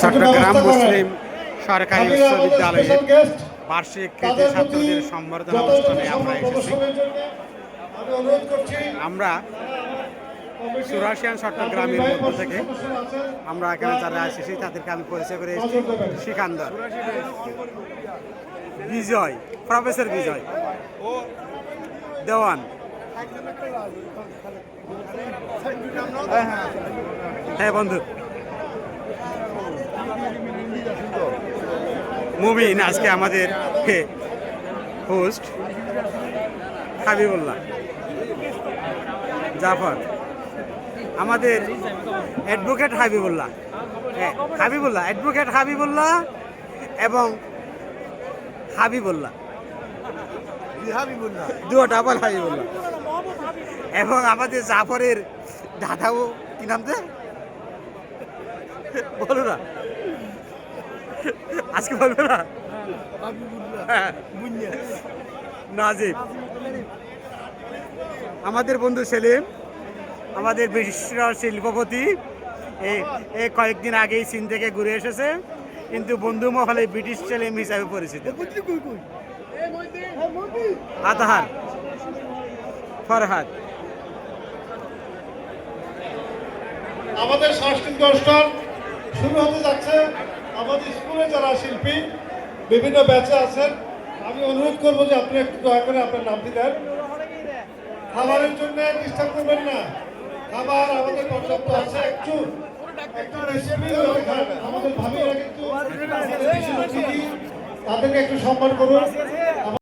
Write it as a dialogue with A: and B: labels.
A: চট্টগ্রাম মুসলিম সরকারি বিশ্ববিদ্যালয়ের বার্ষিক কৃতি ছাত্রদের সম্বর্ধনা অনুষ্ঠানে আমরা এসেছি। আমরা সুরাশিয়ান চট্টগ্রামের মধ্য থেকে আমরা এখানে যারা এসেছি তাদেরকে আমি পরিচয় করে এসেছি সিকান্দর বিজয় প্রফেসর বিজয়। দেওয়ান। হ্যাঁ বন্ধু। মুবিন আজকে আমাদের হোস্ট হাবিবুল্লাহ জাফর আমাদের অ্যাডভোকেট হাবিবুল্লাহ হ্যাঁ হাবিবুল্লাহ অ্যাডভোকেট হাবিবুল্লাহ এবং হাবিবুল্লাহ। দুটো ডাবল হাবিবুল্লাহ। এবং আমাদের জাফরের দাদাও কি নাম তো বলো না। আজকে বলবে না? হ্যাঁ। নাজিব। আমাদের বন্ধু সেলিম আমাদের বিশিষ্ট শিল্পপতি এই এই কয়েকদিন আগেই চীন থেকে ঘুরে এসেছে। কিন্তু বন্ধু মহলে ব্রিটিশ সেলিম হিসাবে পরিচিত। আতাহার। ফরহাদ।
B: আমাদের সাংস্কৃতিক অনুষ্ঠান শুরু হতে যাচ্ছে। আমাদের স্কুলে যারা শিল্পী, বিভিন্ন ব্যাচে আছেন, আমি অনুরোধ করব যে আপনি একটু দয়া করে আপনার নামটি দেন। খাবারের জন্য ডিস্টার্ব করবেন না। খাবার আমাদের পর্যাপ্ত আছে, একটু আমাদের ভাবিরা কিন্তু তাদেরকে একটু সম্মান করুন।